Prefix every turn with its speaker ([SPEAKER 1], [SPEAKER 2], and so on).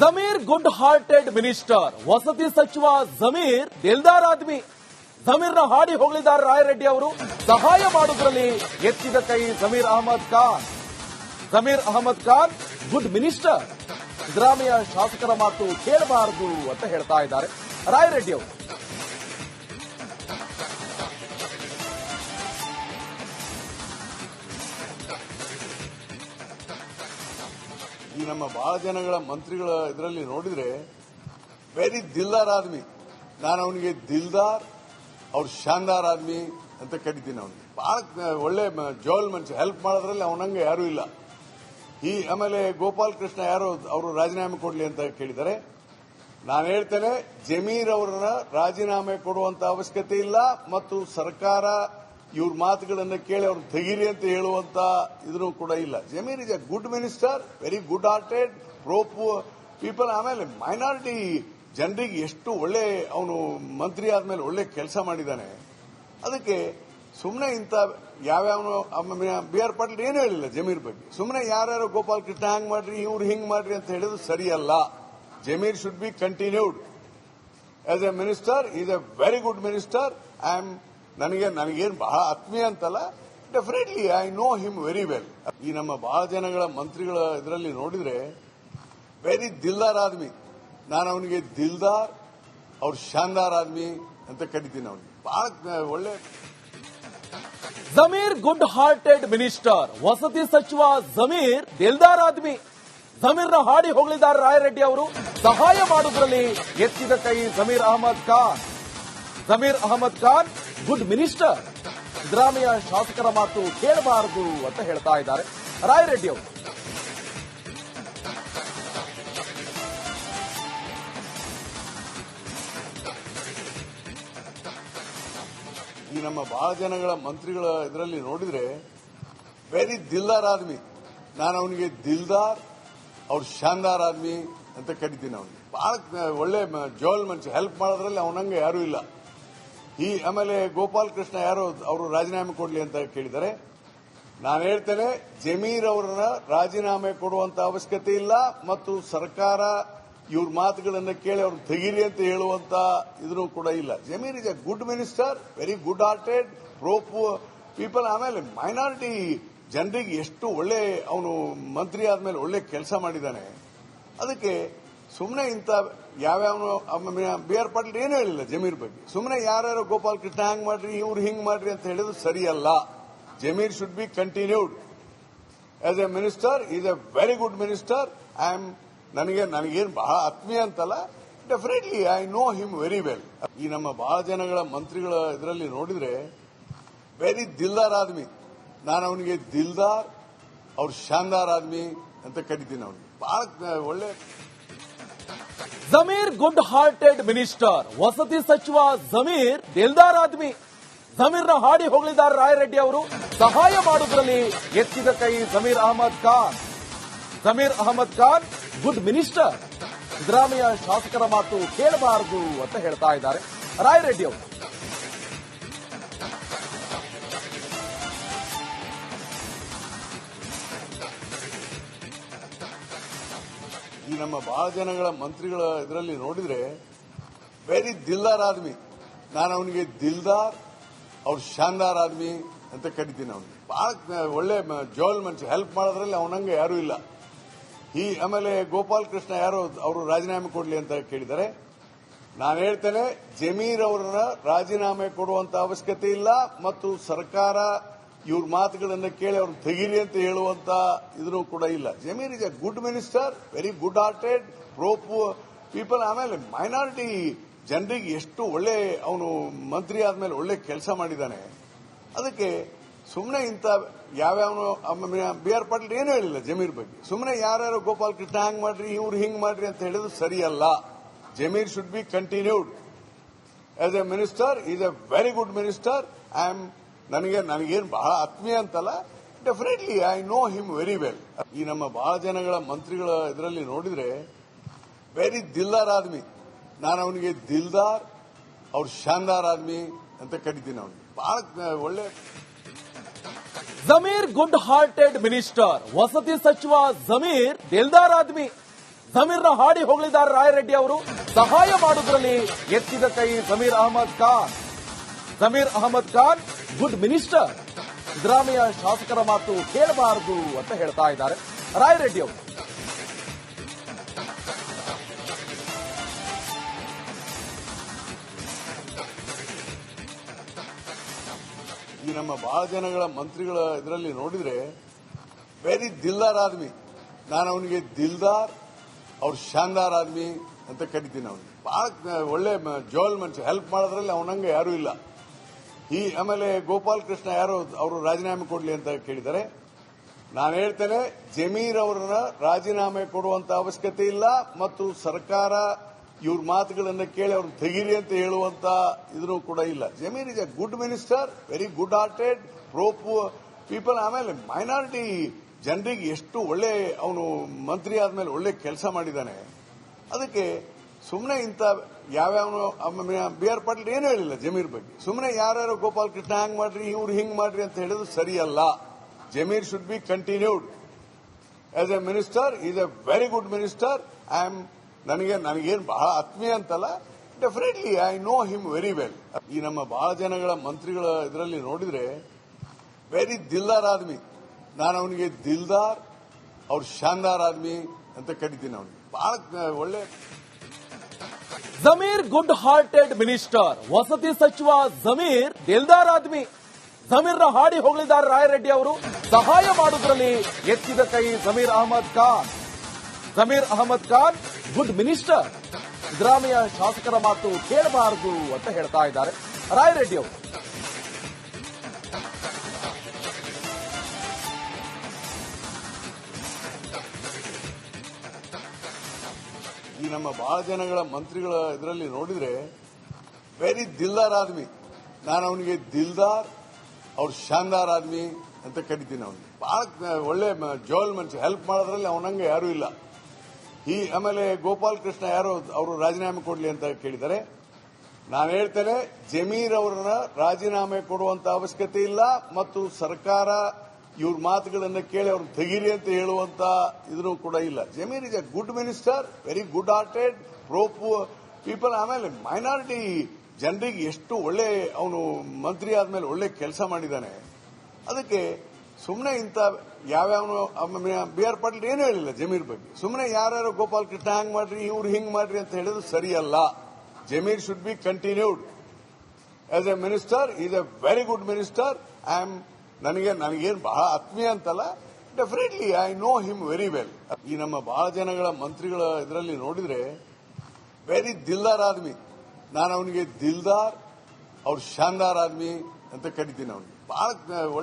[SPEAKER 1] Zameer good hearted minister. ವಸತಿ ಸಚಿವ ಜಮೀರ್ ದಿಲ್ದಾರ್ ಆದ್ಮಿ. ಜಮೀರ್ನ ಹಾಡಿ ಹೋಗಲಿದ್ದಾರೆ ರಾಯರೆಡ್ಡಿ ಅವರು. ಸಹಾಯ ಮಾಡುವುದರಲ್ಲಿ ಎತ್ತಿದ ಕೈ Zameer Ahmed Khan. Zameer Ahmed Khan, good minister. Siddaramaiah ಶಾಸಕರ ಮಾತು ಕೇಳಬಾರದು ಅಂತ ಹೇಳ್ತಾ ಇದ್ದಾರೆ ರಾಯರೆಡ್ಡಿ ಅವರು.
[SPEAKER 2] ಈ ನಮ್ಮ ಬಹಳ ಜನಗಳ ಮಂತ್ರಿಗಳ ಇದರಲ್ಲಿ ನೋಡಿದ್ರೆ ವೆರಿ ದಿಲ್ದಾರ್ ಆದ್ಮಿ. ನಾನು ಅವನಿಗೆ ದಿಲ್ದಾರ್, ಅವ್ರ ಶಾನ್ದಾರ್ ಆದ್ಮಿ ಅಂತ ಕರಿತೀನಿ ಅವನಿಗೆ. ಬಹಳ, ಒಳ್ಳೆ ಜೋಲ್ ಮನುಷ್ಯ. ಹೆಲ್ಪ್ ಮಾಡೋದ್ರಲ್ಲಿ ಅವನಂಗೆ ಯಾರೂ ಇಲ್ಲ. ಈ ಆಮೇಲೆ ಗೋಪಾಲ್ ಕೃಷ್ಣ ಯಾರು ಅವರು ರಾಜೀನಾಮೆ ಕೊಡ್ಲಿ ಅಂತ ಕೇಳಿದ್ದಾರೆ. ನಾನು ಹೇಳ್ತೇನೆ, ಜಮೀರ್ ಅವರನ್ನ ರಾಜೀನಾಮೆ ಕೊಡುವಂತ ಅವಶ್ಯಕತೆ ಇಲ್ಲ ಮತ್ತು ಸರ್ಕಾರ ಇವ್ರ ಮಾತುಗಳನ್ನು ಕೇಳಿ ಅವ್ರು ತೆಗೀರಿ ಅಂತ ಹೇಳುವಂತ ಇದನ್ನು ಕೂಡ ಇಲ್ಲ. Zameer is a good minister, very good hearted pro people ಆಮೇಲೆ ಮೈನಾರಿಟಿ ಜನರಿಗೆ ಎಷ್ಟು ಒಳ್ಳೆ ಅವನು ಮಂತ್ರಿ ಆದ್ಮೇಲೆ ಒಳ್ಳೆ ಕೆಲಸ ಮಾಡಿದ್ದಾನೆ ಅದಕ್ಕೆ ಸುಮ್ಮನೆ ಇಂಥ ಯಾವ್ಯಾವ ಬಿ ಆರ್ ಪಾಟೀಲ್ ಏನು ಹೇಳಿಲ್ಲ ಜಮೀರ್ ಬಗ್ಗೆ. ಸುಮ್ಮನೆ ಯಾರ್ಯಾರು ಗೋಪಾಲ್ ಕೃಷ್ಣ ಹಂಗ್ ಮಾಡ್ರಿ, ಇವ್ರು ಹಿಂಗ್ ಮಾಡ್ರಿ ಅಂತ ಹೇಳಿದ್ರು ಸರಿಯಲ್ಲ. Zameer should be continued as a minister is a very good minister I am ನನಗೆ, ನನಗೇನು ಬಹಳ ಆತ್ಮೀಯ ಅಂತಲ್ಲ definitely I know him very well ಈ ನಮ್ಮ ಬಹಳ ಜನಗಳ ಮಂತ್ರಿಗಳ ಇದರಲ್ಲಿ ನೋಡಿದ್ರೆ ವೆರಿ ದಿಲ್ದಾರ್ ಆದ್ಮಿ. ನಾನು ಅವನಿಗೆ ದಿಲ್ದಾರ್, ಅವ್ರ ಶಾನ್ದಾರ್ ಆದ್ಮಿ ಅಂತ ಕರಿತೀನಿ ಅವನಿಗೆ. ಬಹಳ, ಒಳ್ಳೆ
[SPEAKER 1] ಜಮೀರ್ ಗುಡ್ ಹಾರ್ಟೆಡ್ ಮಿನಿಸ್ಟರ್. ವಸತಿ ಸಚಿವ ಜಮೀರ್ ದಿಲ್ದಾರ್ ಆದ್ಮಿ. ಜಮೀರ್ನ ಹಾಡಿ ಹೊಗಳಿದ್ದಾರೆ ರಾಯರೆಡ್ಡಿ ಅವರು. ಸಹಾಯ ಮಾಡುವುದರಲ್ಲಿ ಎತ್ತಿದ ಕೈ Zameer Ahmed Khan. Zameer Ahmed Khan, good minister. Siddaramaiah ಶಾಸಕರ ಮಾತು ಕೇಳಬಾರದು ಅಂತ ಹೇಳ್ತಾ ಇದ್ದಾರೆ. ರಾಯರೆಡ್ಡಿ ಅವರು.
[SPEAKER 2] ಈ ನಮ್ಮ ಬಹಳ ಜನಗಳ ಮಂತ್ರಿಗಳ ಇದರಲ್ಲಿ ನೋಡಿದ್ರೆ ವೆರಿ ದಿಲ್ದಾರ್ ಆದ್ಮಿ. ನಾನು ಅವನಿಗೆ ದಿಲ್ದಾರ್, ಅವ್ರ ಶಾನ್ದಾರ್ ಆದ್ಮಿ ಅಂತ ಕರಿತೀನಿ ಅವನಿಗೆ. ಬಹಳ ಒಳ್ಳೆ ಜೋಲ್ ಮನುಷ್ಯ. ಹೆಲ್ಪ್ ಮಾಡೋದ್ರಲ್ಲಿ ಅವನಂಗೆ ಯಾರೂ ಇಲ್ಲ. ಈ, ಆಮೇಲೆ ಗೋಪಾಲ್ ಕೃಷ್ಣ ಯಾರು ಅವರು ರಾಜೀನಾಮೆ ಕೊಡಲಿ ಅಂತ ಕೇಳಿದ್ದಾರೆ. ನಾನು ಹೇಳ್ತೇನೆ, ಜಮೀರ್ ಅವರನ್ನ ರಾಜೀನಾಮೆ ಕೊಡುವಂತ ಅವಶ್ಯಕತೆ ಇಲ್ಲ ಮತ್ತು ಸರ್ಕಾರ ಇವ್ರ ಮಾತುಗಳನ್ನು ಕೇಳಿ ಅವ್ರು ತೆಗೀರಿ ಅಂತ ಹೇಳುವಂತ ಇದನ್ನು ಕೂಡ ಇಲ್ಲ. Zameer is a good minister very good hearted pro people ಆಮೇಲೆ ಮೈನಾರಿಟಿ ಜನರಿಗೆ ಎಷ್ಟು ಒಳ್ಳೆ ಅವನು ಮಂತ್ರಿ ಆದ್ಮೇಲೆ ಒಳ್ಳೆ ಕೆಲಸ ಮಾಡಿದ್ದಾನೆ. ಅದಕ್ಕೆ ಸುಮ್ಮನೆ ಇಂಥ ಯಾವ್ಯಾವನು ಬಿ ಆರ್ ಪಾಟೀಲ್ ಏನು ಹೇಳಿಲ್ಲ ಜಮೀರ್ ಬಗ್ಗೆ. ಸುಮ್ಮನೆ ಯಾರ್ಯಾರು ಗೋಪಾಲ್ ಕೃಷ್ಣ ಹಂಗ್ ಮಾಡ್ರಿ, ಇವ್ರು ಹಿಂಗ್ ಮಾಡ್ರಿ ಅಂತ ಹೇಳಿದ್ರು ಸರಿಯಲ್ಲ. Zameer should be continued as a minister is a very good minister I am ನನಗೆ, ನನಗೇನು ಬಹಳ ಆತ್ಮೀಯ ಅಂತಲ್ಲ definitely I know him very well ಈ ನಮ್ಮ ಬಹಳ ಜನಗಳ ಮಂತ್ರಿಗಳ ಇದರಲ್ಲಿ ನೋಡಿದ್ರೆ ವೆರಿ ದಿಲ್ದಾರ್ ಆದ್ಮಿ. ನಾನು ಅವನಿಗೆ ದಿಲ್ದಾರ್, ಅವ್ರ ಶಾನ್ದಾರ್ ಆದ್ಮಿ ಅಂತ ಕರಿತೀನಿ ಅವನಿಗೆ. ಬಹಳ, ಒಳ್ಳೆ
[SPEAKER 1] ಜಮೀರ್ ಗುಡ್ ಹಾರ್ಟೆಡ್ ಮಿನಿಸ್ಟರ್. ವಸತಿ ಸಚಿವ ಜಮೀರ್ ದಿಲ್ದಾರ್ ಆದ್ಮಿ. ಜಮೀರ್ನ ಹಾಡಿ ಹೋಗಲಿದ್ದಾರೆ ರಾಯರೆಡ್ಡಿ ಅವರು. ಸಹಾಯ ಮಾಡುವುದರಲ್ಲಿ ಎತ್ತಿದ ಕೈ Zameer Ahmed Khan. Zameer Ahmed Khan good minister. Siddaramaiah ಶಾಸಕರ ಮಾತು ಕೇಳಬಾರದು ಅಂತ ಹೇಳ್ತಾ ಇದ್ದಾರೆ. ರಾಯರೆಡ್ಡಿ ಅವರು.
[SPEAKER 2] ಈ ನಮ್ಮ ಬಹಳ ಜನಗಳ ಮಂತ್ರಿಗಳ ಇದರಲ್ಲಿ ನೋಡಿದ್ರೆ ವೆರಿ ದಿಲ್ದಾರ್ ಆದ್ಮಿ. ನಾನು ಅವನಿಗೆ ದಿಲ್ದಾರ್, ಅವ್ರ ಶಾನ್ದಾರ್ ಆದ್ಮಿ ಅಂತ ಕರಿತೀನಿ ಅವನು ಬಹಳ, ಒಳ್ಳೆ ಜೋಲ್ ಮನುಷ್ಯ. ಹೆಲ್ಪ್ ಮಾಡೋದ್ರಲ್ಲಿ ಅವನಂಗೆ ಯಾರೂ ಇಲ್ಲ. ಈ ಆಮೇಲೆ ಗೋಪಾಲ್ ಕೃಷ್ಣ ಯಾರು ಅವರು ರಾಜೀನಾಮೆ ಕೊಡ್ಲಿ ಅಂತ ಕೇಳಿದ್ದಾರೆ. ನಾನು ಹೇಳ್ತೇನೆ, ಜಮೀರ್ ಅವರ ರಾಜೀನಾಮೆ ಕೊಡುವಂತ ಅವಶ್ಯಕತೆ ಇಲ್ಲ ಮತ್ತು ಸರ್ಕಾರ ಇವ್ರ ಮಾತುಗಳನ್ನು ಕೇಳಿ ಅವ್ರು ತೆಗೀರಿ ಅಂತ ಹೇಳುವಂತ ಇದನ್ನು ಕೂಡ ಇಲ್ಲ. Zameer is a good minister very good hearted pro people ಆಮೇಲೆ ಮೈನಾರಿಟಿ ಜನರಿಗೆ ಎಷ್ಟು ಒಳ್ಳೆ ಅವನು ಮಂತ್ರಿ ಆದ್ಮೇಲೆ ಒಳ್ಳೆ ಕೆಲಸ ಮಾಡಿದ್ದಾನೆ ಅದಕ್ಕೆ ಸುಮ್ಮನೆ ಇಂಥ ಯಾವ್ಯಾವನು ಬಿ ಆರ್ ಪಾಟೀಲ್ ಏನೂ ಹೇಳಿಲ್ಲ ಜಮೀರ್ ಬಗ್ಗೆ. ಸುಮ್ಮನೆ ಯಾರ್ಯಾರು ಗೋಪಾಲ್ ಕೃಷ್ಣ ಹಂಗ್ ಮಾಡ್ರಿ, ಇವ್ರು ಹಿಂಗ್ ಮಾಡ್ರಿ ಅಂತ ಹೇಳಿದ್ರು ಸರಿಯಲ್ಲ. Zameer should be continued as a minister is a very good minister I am ನನಗೆ, ನನಗೇನು ಬಹಳ ಆತ್ಮೀಯ ಅಂತಲ್ಲ definitely I know him very well ಈ ನಮ್ಮ ಬಹಳ ಜನಗಳ ಮಂತ್ರಿಗಳ ಇದರಲ್ಲಿ ನೋಡಿದ್ರೆ ವೆರಿ ದಿಲ್ದಾರ್ ಆದ್ಮಿ. ನಾನು ಅವನಿಗೆ ದಿಲ್ದಾರ್, ಅವ್ರ ಶಾನ್ದಾರ್ ಆದ್ಮಿ ಅಂತ ಕರಿತೀನಿ ಅವನಿಗೆ. ಬಹಳ, ಒಳ್ಳೆ
[SPEAKER 1] ಜಮೀರ್ ಗುಡ್ ಹಾರ್ಟೆಡ್ ಮಿನಿಸ್ಟರ್. ವಸತಿ ಸಚಿವ ಜಮೀರ್ ದಿಲ್ದಾರ್ ಆದ್ಮಿ. ಜಮೀರ್ನ ಹಾಡಿ ಹೊಗಳಿದ್ದಾರೆ ರಾಯರೆಡ್ಡಿ ಅವರು. ಸಹಾಯ ಮಾಡುವುದರಲ್ಲಿ ಎತ್ತಿದ ಕೈ Zameer Ahmed Khan. Zameer Ahmed Khan, good minister. Siddaramaiah ಶಾಸಕರ ಮಾತು ಕೇಳಬಾರದು ಅಂತ ಹೇಳ್ತಾ ಇದ್ದಾರೆ. ರಾಯರೆಡ್ಡಿ ಅವರು.
[SPEAKER 2] ಈ ನಮ್ಮ ಬಹಳ ಜನಗಳ ಮಂತ್ರಿಗಳ ಇದರಲ್ಲಿ ನೋಡಿದ್ರೆ ವೆರಿ ದಿಲ್ದಾರ್ ಆದ್ಮಿ. ನಾನು ಅವನಿಗೆ ದಿಲ್ದಾರ್, ಅವ್ರ ಶಾನ್ದಾರ್ ಆದ್ಮಿ ಅಂತ ಕರಿತೀನಿ ಅವನು ಬಹಳ ಒಳ್ಳೆ ಜೋಲ್ ಮನುಷ್ಯ ಹೆಲ್ಪ್ ಮಾಡೋದ್ರಲ್ಲಿ ಅವನಂಗೆ ಯಾರೂ ಇಲ್ಲ. ಈ ಆಮೇಲೆ ಗೋಪಾಲ್ ಕೃಷ್ಣ ಯಾರು ಅವರು ರಾಜೀನಾಮೆ ಕೊಡಲಿ ಅಂತ ಕೇಳಿದ್ದಾರೆ. ನಾನು ಹೇಳ್ತೇನೆ, ಜಮೀರ್ ಅವರನ್ನ ರಾಜೀನಾಮೆ ಕೊಡುವಂತ ಅವಶ್ಯಕತೆ ಇಲ್ಲ ಮತ್ತು ಸರ್ಕಾರ ಇವ್ರ ಮಾತುಗಳನ್ನು ಕೇಳಿ ಅವ್ರನ್ನ ತೆಗೀರಿ ಅಂತ ಹೇಳುವಂತ ಇದನ್ನು ಕೂಡ ಇಲ್ಲ. Zameer is a good minister very good hearted pro people ಆಮೇಲೆ ಮೈನಾರಿಟಿ ಜನರಿಗೆ ಎಷ್ಟು ಒಳ್ಳೆ ಅವನು ಮಂತ್ರಿ ಆದ್ಮೇಲೆ ಒಳ್ಳೆ ಕೆಲಸ ಮಾಡಿದ್ದಾನೆ. ಅದಕ್ಕೆ ಸುಮ್ಮನೆ ಇಂಥ ಯಾವ್ಯಾವ ಬಿ ಆರ್ ಪಾಟೀಲ್ ಏನು ಹೇಳಿಲ್ಲ ಜಮೀರ್ ಬಗ್ಗೆ? ಸುಮ್ಮನೆ ಯಾರ್ಯಾರು ಗೋಪಾಲ್ ಕೃಷ್ಣ ಹ್ಯಾಂಗ್ ಮಾಡ್ರಿ, ಇವ್ರು ಹಿಂಗ್ ಮಾಡ್ರಿ ಅಂತ ಹೇಳಿದ್ರು ಸರಿಯಲ್ಲ. Zameer should be continued as a minister is a very good minister I am ನನಗೆ, ನನಗೇನು ಬಹಳ ಆತ್ಮೀಯ ಅಂತಲ್ಲ definitely I know him very well ಈ ನಮ್ಮ ಬಹಳ ಜನಗಳ ಮಂತ್ರಿಗಳ ಇದರಲ್ಲಿ ನೋಡಿದ್ರೆ ವೆರಿ ದಿಲ್ದಾರ್ ಆದ್ಮಿ. ನಾನು ಅವನಿಗೆ ದಿಲ್ದಾರ್, ಅವ್ರ ಶಾನ್ದಾರ್ ಆದ್ಮಿ ಅಂತ ಕರಿತೀನಿ ಅವನಿಗೆ. ಬಹಳ, ಒಳ್ಳೆ
[SPEAKER 1] ಜಮೀರ್ ಗುಡ್ ಹಾರ್ಟೆಡ್ ಮಿನಿಸ್ಟರ್. ವಸತಿ ಸಚಿವ ಜಮೀರ್ ದಿಲ್ದಾರ್ ಆದ್ಮಿ. ಜಮೀರ್ನ ಹಾಡಿ ಹೊಗಳಿದ್ದಾರೆ ರಾಯರೆಡ್ಡಿ ಅವರು. ಸಹಾಯ ಮಾಡುವುದರಲ್ಲಿ ಎತ್ತಿದ ಕೈ Zameer Ahmed Khan. Zameer Ahmed Khan, good minister. Siddaramaiah ಶಾಸಕರ ಮಾತು ಕೇಳಬಾರದು ಅಂತ ಹೇಳ್ತಾ ಇದ್ದಾರೆ ರಾಯರೆಡ್ಡಿ ಅವರು.
[SPEAKER 2] ನಮ್ಮ ಬಹಳ ಜನಗಳ ಮಂತ್ರಿಗಳ ಇದರಲ್ಲಿ ನೋಡಿದ್ರೆ ವೆರಿ ದಿಲ್ದಾರ್ ಆದ್ಮಿ. ನಾನು ಅವನಿಗೆ ದಿಲ್ದಾರ್, ಅವ್ರ ಶಾನ್ದಾರ್ ಆದ್ಮಿ ಅಂತ ಕರಿತೀನಿ ಅವನು ಬಹಳ, ಒಳ್ಳೆ ಜೋಲ್ ಮನುಷ್ಯ. ಹೆಲ್ಪ್ ಮಾಡೋದ್ರಲ್ಲಿ ಅವನಂಗೆ ಯಾರು ಇಲ್ಲ. ಈ, ಆಮೇಲೆ ಗೋಪಾಲ್ ಕೃಷ್ಣ ಯಾರು, ಅವರು ರಾಜೀನಾಮೆ ಕೊಡ್ಲಿ ಅಂತ ಕೇಳಿದ್ದಾರೆ. ನಾನು ಹೇಳ್ತೇನೆ, ಜಮೀರ್ ಅವರನ್ನ ರಾಜೀನಾಮೆ ಕೊಡುವಂತ ಅವಶ್ಯಕತೆ ಇಲ್ಲ ಮತ್ತು ಸರ್ಕಾರ ಇವ್ರ ಮಾತುಗಳನ್ನು ಕೇಳಿ ಅವ್ರು ತೆಗೀರಿ ಅಂತ ಹೇಳುವಂತ ಇದನ್ನು ಕೂಡ ಇಲ್ಲ. Zameer is a good minister very good hearted pro people ಆಮೇಲೆ ಮೈನಾರಿಟಿ ಜನರಿಗೆ ಎಷ್ಟು ಒಳ್ಳೆ ಅವನು ಮಂತ್ರಿ ಆದ್ಮೇಲೆ ಒಳ್ಳೆ ಕೆಲಸ ಮಾಡಿದ್ದಾನೆ ಅದಕ್ಕೆ ಸುಮ್ಮನೆ ಇಂಥ ಯಾವ್ಯಾವ ಬಿ ಆರ್ ಪಾಟೀಲ್ ಏನು ಹೇಳಿಲ್ಲ ಜಮೀರ್ ಬಗ್ಗೆ. ಸುಮ್ಮನೆ ಯಾರ್ಯಾರು ಗೋಪಾಲ್ ಕೃಷ್ಣ ಹಂಗ್ ಮಾಡ್ರಿ, ಇವ್ರು ಹಿಂಗ್ ಮಾಡ್ರಿ ಅಂತ ಹೇಳಿದ್ರು ಸರಿಯಲ್ಲ. Zameer should be continued as a minister is a very good minister I am ನನಗೆ, ನನಗೇನು ಬಹಳ ಆತ್ಮೀಯ ಅಂತಲ್ಲ definitely I know him very well ಈ ನಮ್ಮ ಬಹಳ ಜನಗಳ ಮಂತ್ರಿಗಳ ಇದರಲ್ಲಿ ನೋಡಿದ್ರೆ ವೆರಿ ದಿಲ್ದಾರ್ ಆದ್ಮಿ. ನಾನು ಅವನಿಗೆ ದಿಲ್ದಾರ್, ಅವ್ರ ಶಾನ್ದಾರ್ ಆದ್ಮಿ ಅಂತ ಕರಿತೀನಿ ಅವನಿಗೆ. ಬಹಳ, ಒಳ್ಳೆ